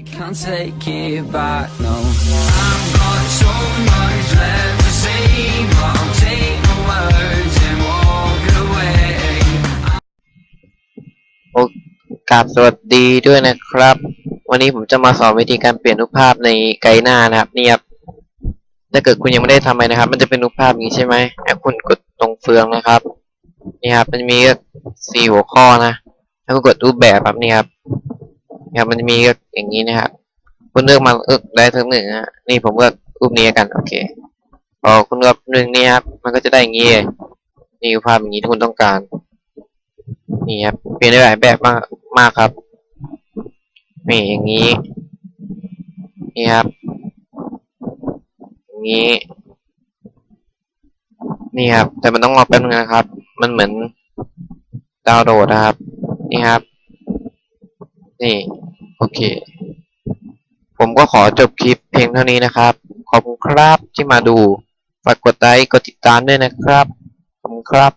You can't take it back, no. I've got so much left to say, but I'll take my words and walk away. โอกราบสวัสดีด้วยนะครับ วันนี้ผมจะมาสอนวิธีการเปลี่ยนรูปภาพในไกด์หน้านะครับนี่ครับถ้าเกิดคุณยังไม่ได้ทำอะไรนะครับ มันจะเป็นรูปภาพอย่างนี้ใช่ไหมให้คุณกดตรงเฟืองนะครับ นี่ครับ มันจะมีสี่หัวข้อนะ แล้วก็กดรูปแบบครับนี่ครับ นี่ครับมันจะมีอย่างนี้นะครับ คุณเลือกมาเลือกได้ทั้งหนึ่งนะนี่ผมเลือกรูปนี้กันโอเคพอคุณเลือกหนึ่งนี่ครับ มันก็จะได้อย่างนี้ยนี่คือภาพอย่างนี้ที่คุณต้องการนี่ครับเปลี่ยนได้หลายแบบมากมากครับนี่อย่างนี้นี่ครับอย่างนี้ นี่ครับ แต่มันต้องรอแป๊บนึงนะครับ มันเหมือนดาวโหลดนะครับ นี่ครับ นี่ โอเค ผมก็ขอจบคลิปเพียงเท่านี้นะครับ ขอบคุณครับที่มาดู ฝากกดไลค์ กดติดตามด้วยนะครับ ขอบคุณครับ